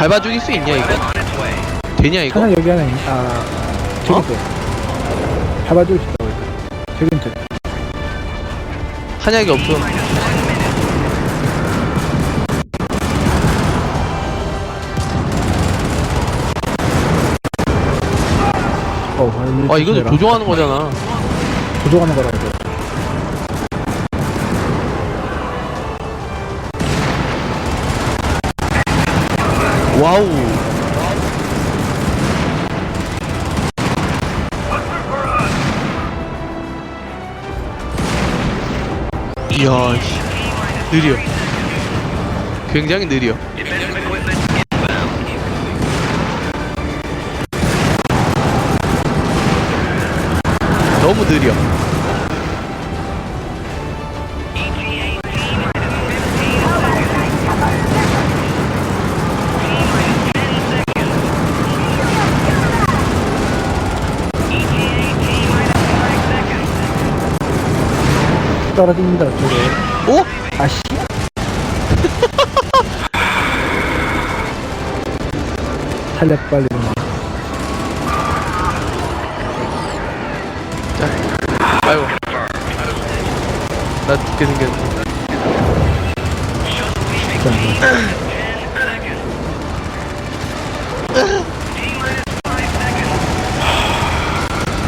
밟아 죽일 수 있냐 이거? 되냐 이거? 하나 여기 하나 있, 아, 저기 어? 있어. 잡아주고 싶다고 했어. 저기 있어. 한약이 없어. 어, 아 이거 좀 조종하는 거잖아. 조종하는 거라고. 와우. 이야, 씨. 느려. 굉장히 느려. 너무 느려. 떨어집니다, 저게. 오? 아씨. 살려 빨리 아이고. 나 죽게 생겼네.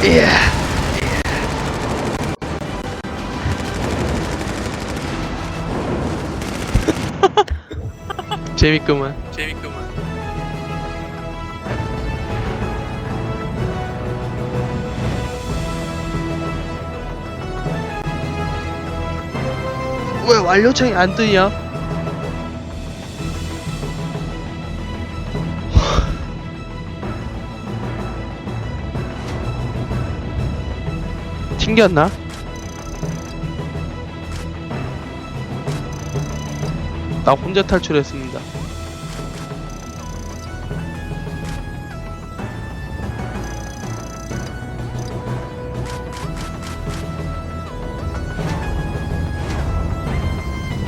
예. 재밌구만. 재밌구만. 왜 완료창이 안 뜨냐? 튕겼나? 나 혼자 탈출했습니다.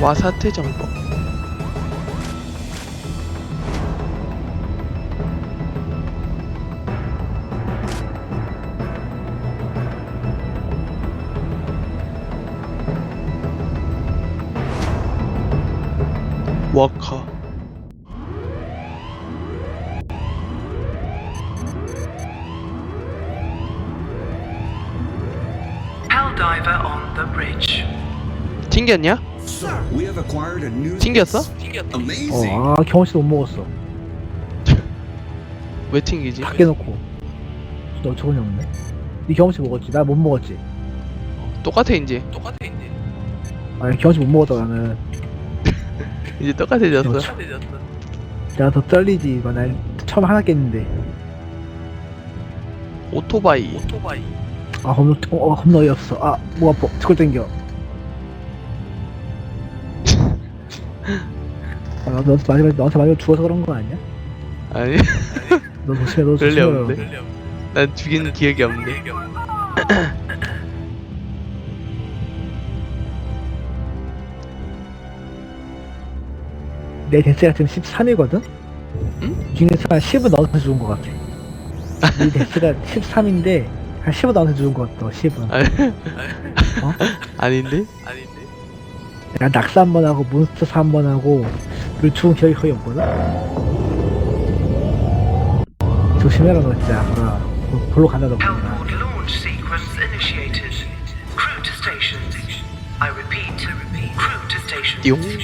와사태 정법. Bridge. 튕겼냐? We have acquired a new 튕겼어? amazing. 어, 아, 경험치도 못 먹었어. 왜 튕기지? 다 깨놓고. 너 저건이 없네. 네 경험치 먹었지? 나 못 먹었지? 똑같아 이제. 아니, 경험치 못 먹었다, 나는. 이제 똑같아졌어. 내가 더 떨리지. 이거 난 처음 하나 깼는데. 오토바이. 아, 겁나, 어, 어, 겁나 어이없어. 아, 목 아파. 저걸 땡겨. 아, 너 마지막에, 너한테 마지막에 죽어서 그런 거 아니야? 아니, 너 조심해, 너 별리 조심해. 없는데. 난 죽인 기억이 없네. 내 데스가 지금 13이거든? 응? 중에서 한 10은 넣어서 죽은 것 같아. 네 데스가 13인데, 한 10은 넣어서 죽은 것 같아, 10은. 아니, 어? 아닌데? 아닌데? 내가 낙사 한 번 하고, 몬스터 사 한 번 하고, 그 죽은 기억이 거의 없거든? 조심해라, 너 진짜. 앞으로. 볼- 볼로 간다, 너. 그냥. Hellport launch sequence initiated. Crew to station. I repeat, crew to station. 띠용, 띠용.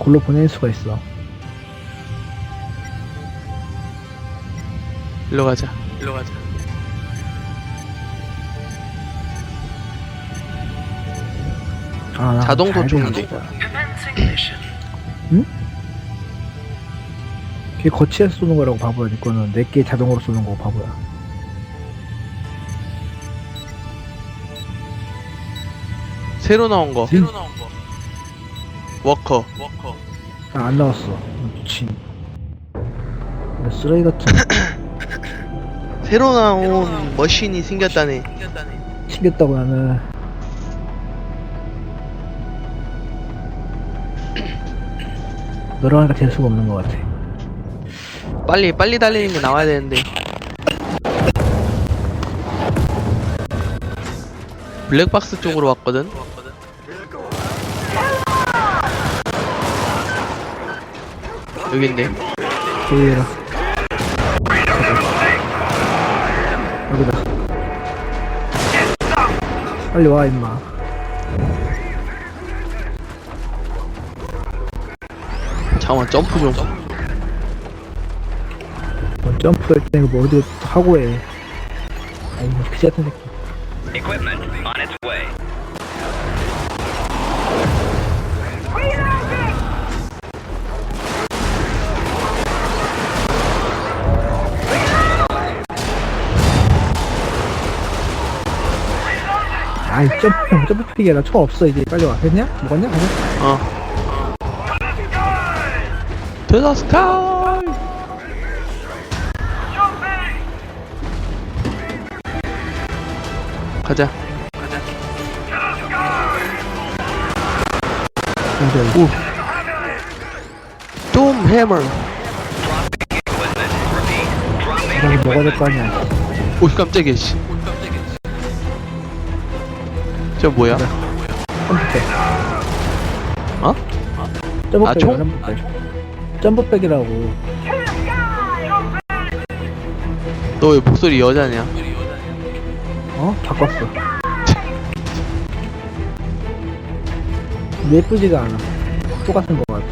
골로 보낼 수가 있어. 일로 가자. 일로 가자. 아, 나 자동 가야 도청기. Commencing mission. 그게 거치해서 쏘는 거라고 바보야. 네 거는 내게 자동으로 쏘는 거 바보야. 새로 나온 거. 새로 나온 거. 워커. 아, 안 나왔어. 미친. 나 쓰레기 같은. 새로 나온 머신이 생겼다네. 튕겼다고 나는. 너랑 하니까 될 수가 없는 것 같아. 빨리 빨리 달리는 게 나와야 되는데 블랙박스 쪽으로 왔거든 여기 있네 보이라. 여기다. 빨리 와 임마. 잠깐만 점프 좀 뭐 점프할 때뭐 어디 하고 해. 아이 뭐 그지 같은 새끼. Equipment 아이 점프 형 점프 피기라 총 없어 이제 빨리 와. 됐냐? 먹었냐? 가자. 어 되다 스카이 가자 이제. Repeat. Dropping 이거 먹어야 될. 거 아니야. 오 깜짝이야 씨. 저 뭐야? 점프백. 어? 점프백이야 아, 총? 점프백. 점프백이라고. 너 왜 목소리 여자냐? 어? 바꿨어. 예쁘지가 않아. 똑같은 거 같아.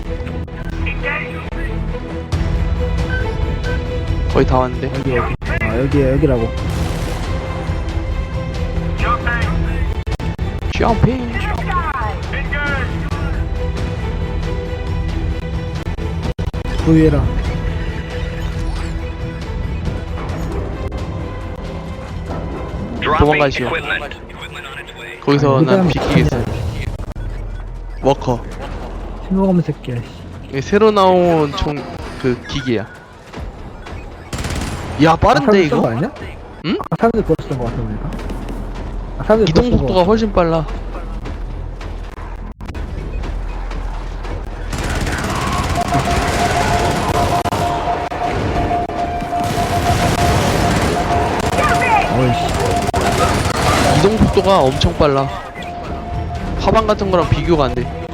거의 다 왔는데 여기 여기. 아 여기 여기라고. 점핑. Dropping 도망가시오. 거기서 이난 비키겠어 워커 신호가면 새끼야. 씨. 이게 새로 나온 총 그 기계야 야 아, 빠른데 이거? 아니야? 응? 아 사람들 쓰던 거 같아 보니까. 아 사람들 이동 그거 속도가 거 훨씬 빨라. 어이씨. 이동 속도가 엄청 빨라 화방 같은 거랑 비교가 안 돼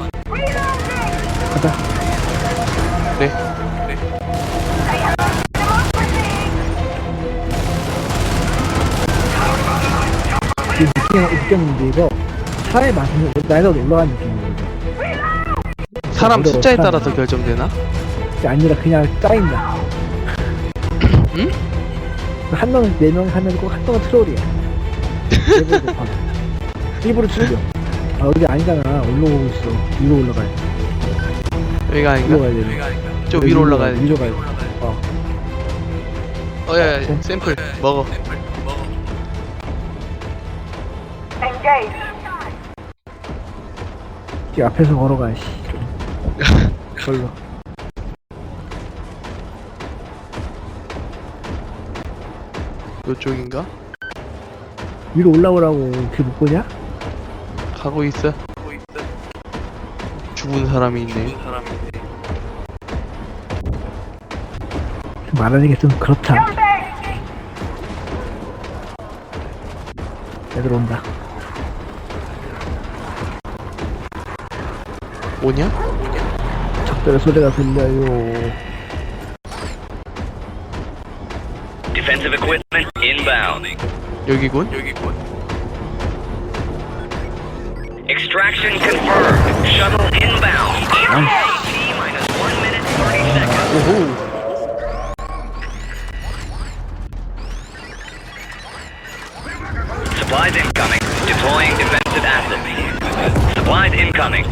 느낌 느꼈는데 이거 사회 맞으면 나이가 올라가는 느낌이거든. 사람 어려워, 숫자에 사람. 따라서 결정되나? 그게 아니라 그냥 짜인다. 응? 한 명은 네명 하면 꼭한 명은 트롤이야. 레벨도 봐. 일부러 죽여. 아 여기 아니잖아. 올라오고 있어. 위로 올라가야 돼. 여기가 위로 아닌가? 가야 돼. 좀 위로 올라가야 돼 위로 가야 돼. 어. 어야 샘플 먹어 이 앞에서 걸어가. 씨. 걸로. 요쪽인가? 위로 올라오라고 그게 못 보냐? 가고 있어 죽은 사람이 있네 말하는 게 좀 그렇다. 애들 온다. 오냐? 적들의 소리가 들려요. Defensive equipment inbound. 여기군? Extraction confirmed. Shuttle inbound. T minus one minute thirty seconds. 오호 Supplies incoming. Deploying defensive assets. Supplies incoming.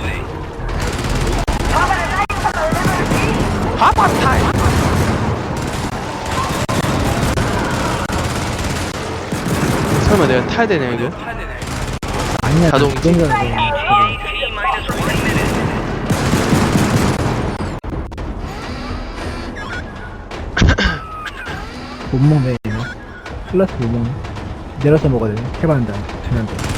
설마 내가 타야 되냐 이거? 아니야. 자동이지. 그런 거 T minus one minute. 못 먹네. 얘는. 플러스 못 먹네. 내려서 먹어야 돼. 해봤는데. 두면 돼.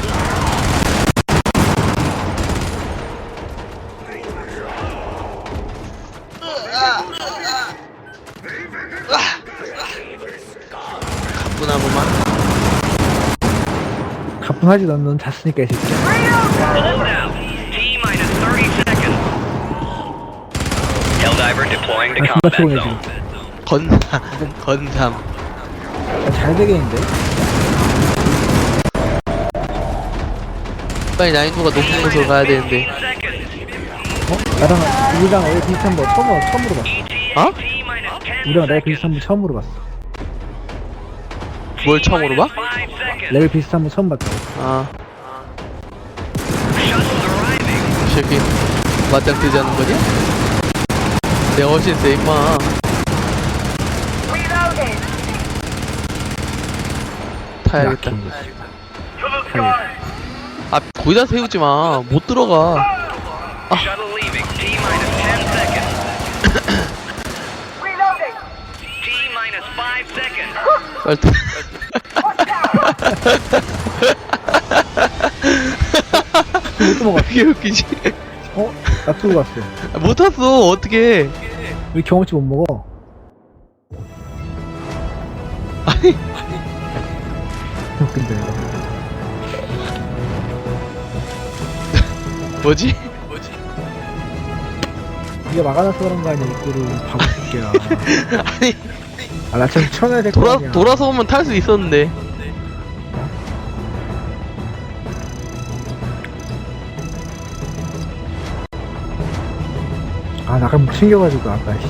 넌, 넌 잤으니까 이 새끼야 Hold out. T minus 30 seconds. Helldiver deploying to 아 존나 피곤해. 지금 건삼 건삼 아, 잘 되겠는데? 빨리 난이도가 높은 곳으로 가야 되는데 15 seconds. 어? 나랑 우리랑 애 비슷한 거 처음, 처음으로 봤어 어? T minus 10 우리랑 seconds. 비슷한 거 처음으로 봤어 뭘 처음으로 봐? 5 seconds. 레벨 비슷한 거 처음 봤다 아 새끼 맞짱 뜨자는 거냐? 내가 훨씬 세 임마 타야겠다 아 거기다 세우지 마못 들어가 Shuttle leaving. T minus 10 seconds. T minus 5 seconds. 빨리 타- 못 넘어갔어? 그게 웃기지? 어? 나 두고 갔어. 못 탔어. 어떻게 왜 경험치 못 먹어? 아니. 웃긴다 이거. 뭐지? 네가 막아놔서 그런 거 아니야? 입구를 바보 새끼야. 아니. 아나 지금 쳐내야 될거 돌아 아니야. 돌아서 오면 탈 수 있었는데 아 나가 못 챙겨가지고 아까 씨.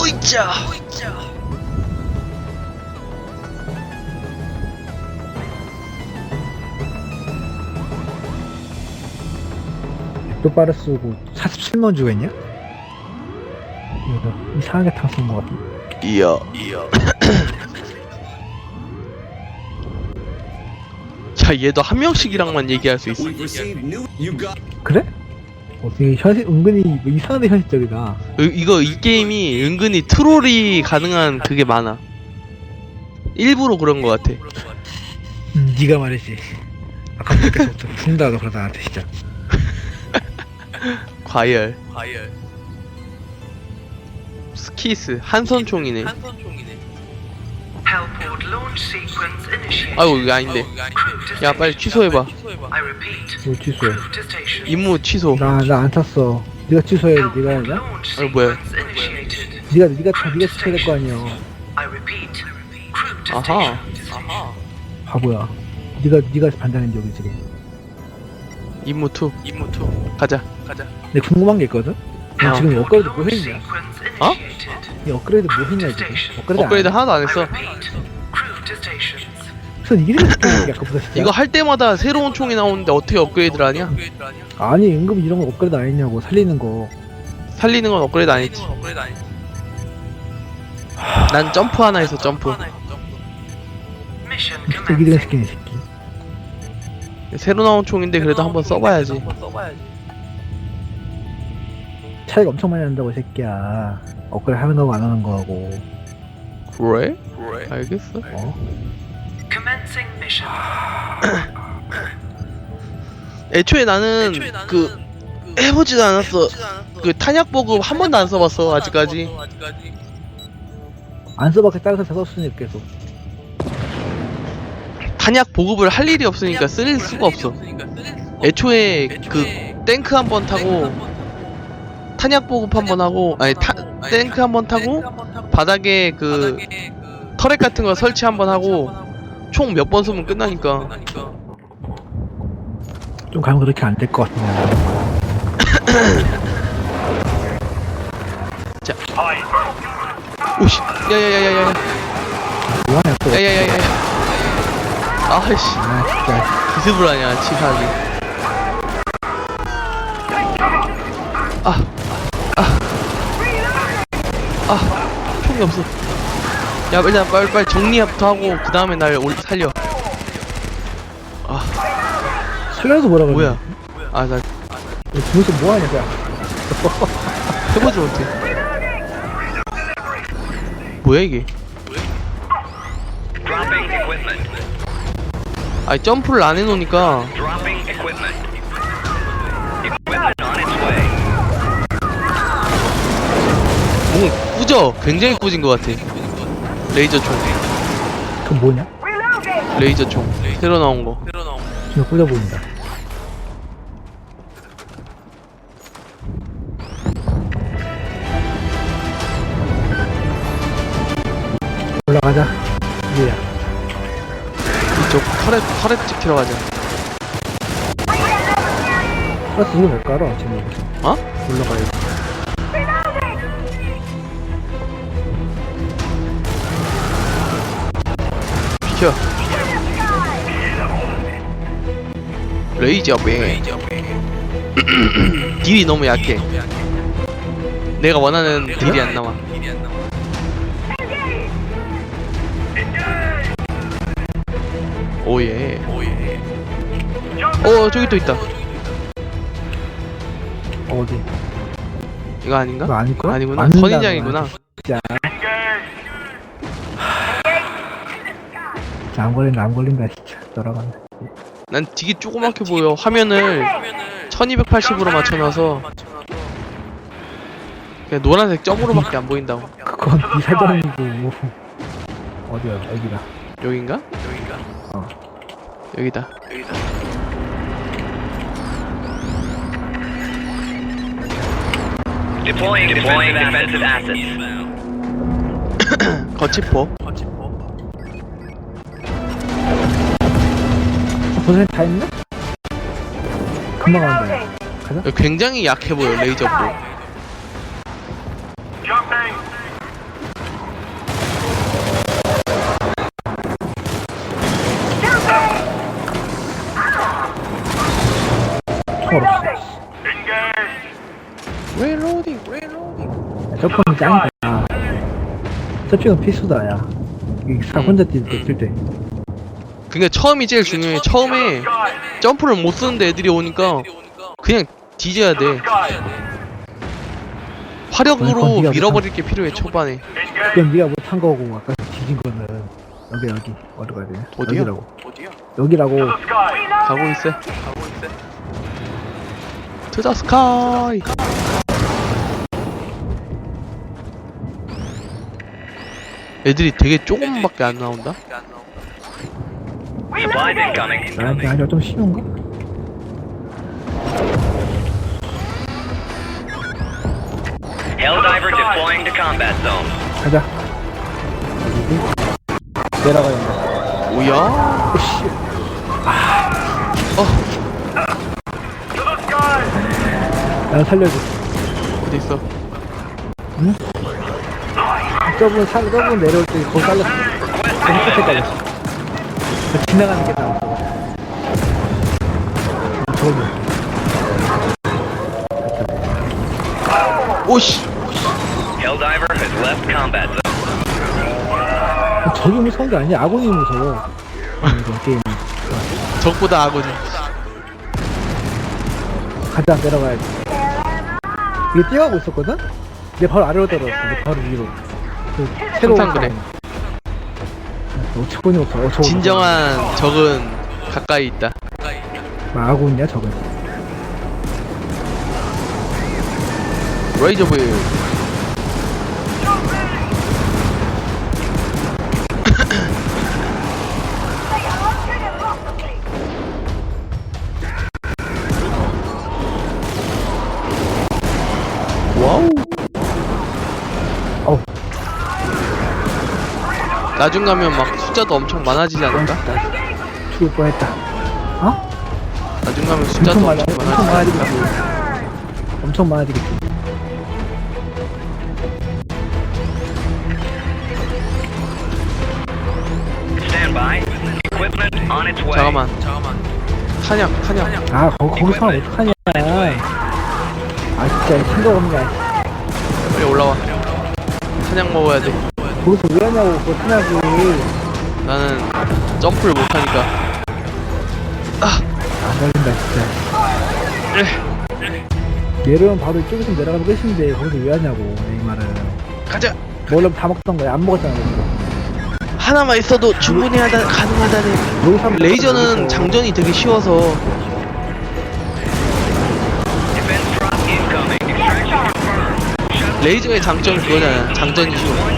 오이짜. 똑바로 쓰고 47만 주겠냐? 이거 이상하게 탔은 것 같아 이 야자 얘도 한 명씩이랑만 얘기할 수 있어. 그래? 어떻게 현실 은근히 뭐 이상한데 현실적이다. 이- 이거 이 게임이 은근히 트롤이 가능한 그게 많아. 일부러 그런 거 같아. 음, 네가 말했지. 아까 그때부터 죽는다 너 그러다 나한테 진짜. 과열. 스키스 한선총이네. initiated. 아이고 이거 아닌데. 야 빨리 취소해봐. I repeat. 뭐 취소해. 임무 취소. 나나 안 탔어. 네가 취소해 네가 launch 아이고, 뭐야. 네가 네가 타 네가 취소해야 될 거 아니야. I repeat. Crew to 아하. 바보야. 네가 네가 반장인 적이 지금 임무 2 임무 2 가자. 근데 궁금한 게 있거든? 너 어. 지금 이 업그레이드 뭐 했냐? 어? 이 업그레이드 뭐 했냐 지금 업그레이드, 업그레이드 안 하나도 안 했어. 무슨 이게 아까보다. 진짜 이거 할 때마다 새로운 총이 나오는데 어떻게 업그레이드를 하냐? 아니 은근 이런 거 업그레이드 안 했냐고 살리는 거. 살리는 건 업그레이드 안 했지. 난 점프 하나 해서 점프. 진짜 commencing. 새끼네 새끼. 새로 나온 총인데 그래도 한번 써봐야지. 차이가 엄청 많이 난다고 이 새끼야 업그레이드 하는 거하고 안 하는 거하고. 그래? 알겠어. 어? Commencing mission. 애초에 나는 그 해보지도 않았어. 그 탄약 보급 한 번도 안 써봤어 아직까지. 안 써봤게 따라서 다 썼으니 계속. 탄약 보급을 할 일이 없으니까 쓸 수가 없어. 애초에 그 탱크 한 번 타고. 탄약 보급 한 번 하고 아니 타, 탱크 한 번 타고 바닥에 그 터렛 같은 거 설치 한 번 하고 총 몇 번 쏘면 끝나니까. 좀 가면 그렇게 안 될 것 같은데. 오씨. 야야야야야. 뭐하냐 또 야야야야야 아이씨. 아 진짜. 기습을 하냐 치사하게. 아, 아, 아, 총이 없어. 야, 일단 빨리 빨리 정리부터 하고 그 다음에 날 올, 살려. 아, 살려서 뭐라 그래 뭐야? 아, 나 도대체 뭐하냐 야 해보지 못해. 뭐야 이게? 아니 점프를 안 해놓으니까 꾸져 굉장히 꾸진 것 같아 레이저 총그 뭐냐? 레이저 총 새로 나온 거 진짜 꽂아 보인다. 올라가자. 이제야. 이쪽 터렛 터렛 찍히러 가자 버스 이거 못 깔아 지금. 어? 올라가야 비켜. 레이저 뱅 딜이 너무 약해. 내가 원하는 딜이 안 나와. 오예. 어 저기 또 있다. 어디? 이거 아닌가? 그거 아닐걸? 아니구나. 선인장이구나 진짜. 진짜 안 걸린다 안 걸린다 진짜 돌아가네. 난 되게 조그맣게 보여 화면을 1280으로 맞춰놔서 그냥 노란색 점으로밖에 안 보인다고 그건 이 사전이고 뭐. 어디야 여기다. 여긴가? 어. 여기다 Deploying, deploying defensive assets. 거치포 보 선이 다 있나? 금방 간다. 가자. 굉장히 약해 보여 레이저포 총 없어. 레로딩 레로딩 저폰이 짱이다. 저쪽은 필수다, 야. 이사 혼자 뛸 때, 그게 처음이 제일 중요해 처음에 점프를 못 쓰는데 애들이 오니까 그냥 뒤져야 돼 화력으로 밀어버릴 게 필요해 초반에 그건 네가 못한 거고, 아까 뒤진 거는. 여기, 여기. 어디 가야 되냐? 어디야? 여기라고. 여기라고. 가고 있어 투더 스카이 애들이 되게 조금밖에 안 나온다 Supplies incoming. 나한테 하기가 좀 쉬운가? Helldiver deploying to combat zone. 가자. 내려가야 한다. 뭐야 오씨. 어난 살려줘. 어디 있어 저분 살, 저분 내려올 때 거기 잘렸어. 거기. 저 지나가는 게. 오씨 Helldiver has left combat zone. 저기 무서운 게 아니야. 아군이 무서워. 이거 게임. 적보다 아군이 가자, 내려가야지. 이게 뛰어가고 있었거든? 얘 바로 아래로 떨어졌어. 근데 바로 위로. 그, 새로운. 항상 그래. 없어. 어, 저거. 진정한 적은 가까이 있다 아, 아군이야, 저건. 레이저 볼와 나중 가면 막 숫자도 엄청 많아지지 않을까? 죽을 뻔했다. 어? 나중 가면 숫자도 엄청 많아, 엄청 엄청 많아지지. 않을까? 엄청 많아지겠지. Stand by. Equipment on its way. 잠깐만 탄약 탄약 아, 거, 거기서 하면 어떡하냐. 아, 진짜, 생각 없냐. 빨리 올라와 탄약 먹어야 돼 거기서 왜 하냐고, 그거 타냐고. 나는 점프를 못하니까 안 걸린다, 진짜. 내려면 바로 이쪽에서 내려가면 끝인데, 거기서 왜 하냐고, 내 말은. 가자 원래 다 먹던 거야. 안 먹었잖아, 그거. 하나만 있어도 충분히 하다, 여기서 하면 레이저는. 장전이 되게 쉬워서 레이저의 장점이 그거잖아. 장전이 쉬워.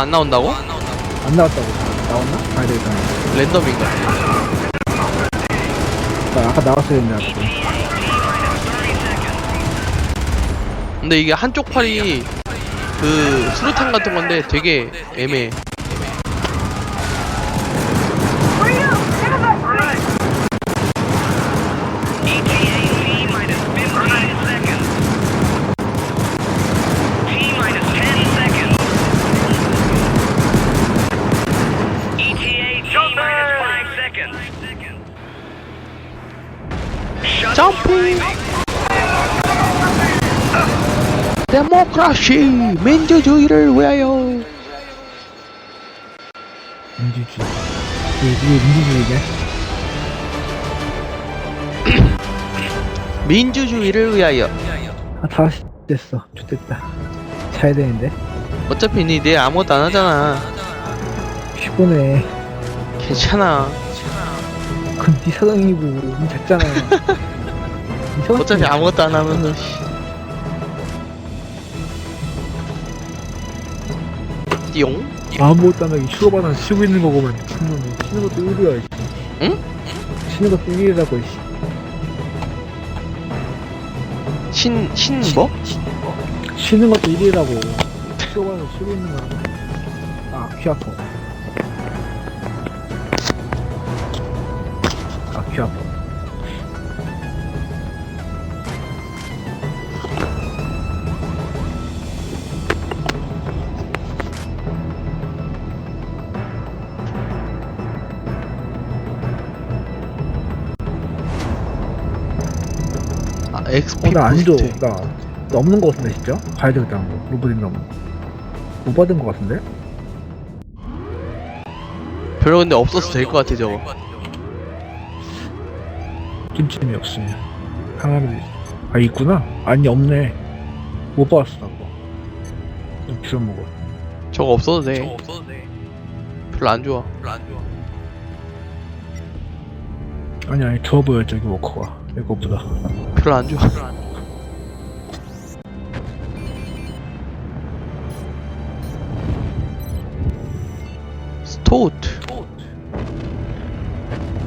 안 나온다고? 안 나왔다고 나왔나? 가야 되겠다 랜덤인가? 나 아까 나왔어야 했는데 아까. 근데 이게 한쪽 팔이 그 수류탄 같은 건데 되게 애매해. 데모크라시 민주주의를 위하여. 민주주의. 이게, 이게 민주주의네 민주주의를 위하여. 아 다시 됐어. 좋됐다. 자야 되는데. 어차피 니 내일 아무것도 안 하잖아. 피곤해. 괜찮아. 그건 네 사정이고 니 사정 어차피 아무것도 안 하면은 씨. 띠용? 아무것도 안 하기 휴가받아 쉬고 있는 거고만. 미친놈이. 쉬는 것도 일이야 응? 쉬는 것도 일이라고 이씨. 신, 신 뭐? 쉬는 것도 일이라고. 휴가받아 쉬고 있는 거라고 아귀 아파 XP 어, 나안 줘. 부스트. 나, 나 없는 거 같은데, 진짜? 봐야 되겠다, 한번. 로봇인 너무. 못 받은 거 같은데? 별로 근데 없어도 될것 같아 저거 김치미 없으면. 하나는, 아, 있구나? 아니, 없네. 못 받았어, 나 그거. 좀 빌어먹어. 저거 없어도 돼 별로 안 좋아 아니, 아니, 좋아 보여, 저기 워커가. 이거보다. 별로 안 좋아 스토트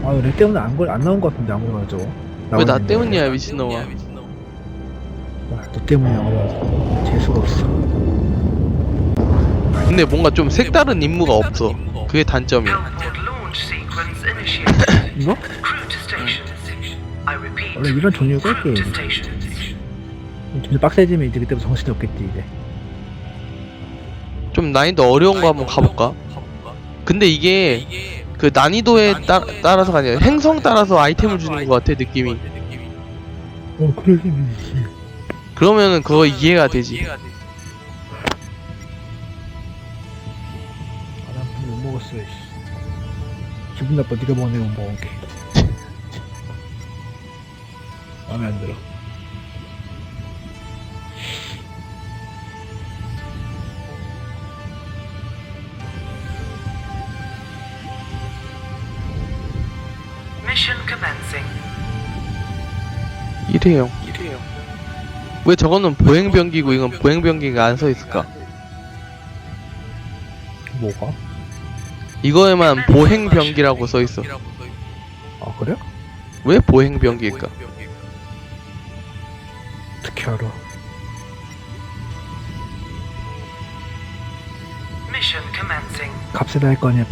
아, 내 때문에 안, 걸, 안 나온 거 같은데, 아무거나 저거. 왜 나 나오는 때문이야 거. 미친놈아 아, 너 때문에 아무거나. 재수가 없어. 근데 뭔가 좀 색다른 임무가 없어 그게 단점이야 Heliport launch sequence initiated. 이거? 원래 이런 종류가 게임. 좀 빡세지면 이제 그때부터 정신이 없겠지, 이제. 좀 난이도 어려운 거 한번 가볼까? 근데 이게 그 난이도에 따, 따라서가 아니라 행성 따라서 아이템을 주는 것 같아 느낌이 어, 그럴 힘이 있지. 그러면은 그거 이해가 되지 아, 난못 먹었어, 씨. 기분 나빠, 네가 먹은 내가 못 먹은 게. 마음에 안 들어. Mission commencing. 이래요 왜 저거는 보행병기고 이건 보행병기가 안서 있을까? 뭐가? 이거에만 보행병기라고 써 있어 아, 그래? 왜 보행병기일까? Commencing. 값을 할 거냐,